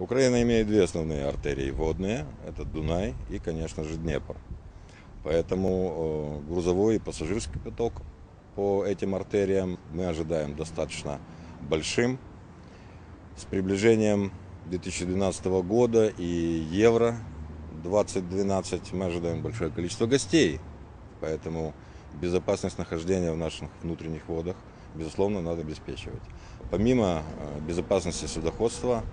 Украина имеет две основные артерии водные. Это Дунай и, конечно же, Днепр. Поэтому э, грузовой и пассажирский поток по этим артериям мы ожидаем достаточно большим. С приближением 2012 года и Евро 2012 мы ожидаем большое количество гостей. Поэтому безопасность нахождения в наших внутренних водах, безусловно, надо обеспечивать. Помимо э, безопасности судоходства,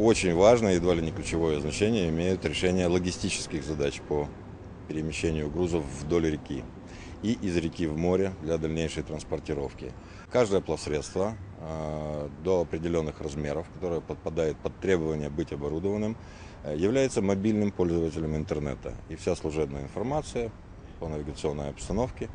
очень важно, едва ли не ключевое значение, имеют решение логистических задач по перемещению грузов вдоль реки и из реки в море для дальнейшей транспортировки. Каждое плавсредство э, до определенных размеров, которое подпадает под требования быть оборудованным, э, является мобильным пользователем интернета. И вся служебная информация по навигационной обстановке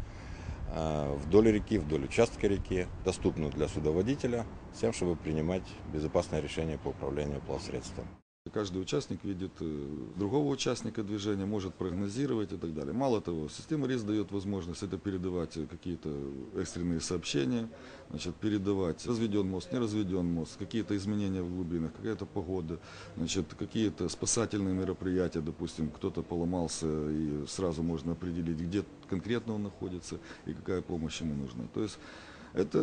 вдоль реки, вдоль участка реки доступна для судоводителя с тем, чтобы принимать безопасное решение по управлению плавсредством. Каждый участник видит э, другого участника движения, может прогнозировать и так далее. Мало того, система РИС дает возможность это передавать э, какие-то экстренные сообщения, значит, передавать разведен мост, не разведен мост, какие-то изменения в глубинах, какая-то погода, значит, какие-то спасательные мероприятия, допустим, кто-то поломался и сразу можно определить, где конкретно он находится и какая помощь ему нужна. То есть это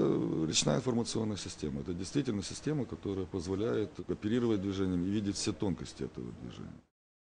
речная информационная система. Это действительно система, которая позволяет оперировать движением и видеть все тонкости этого движения.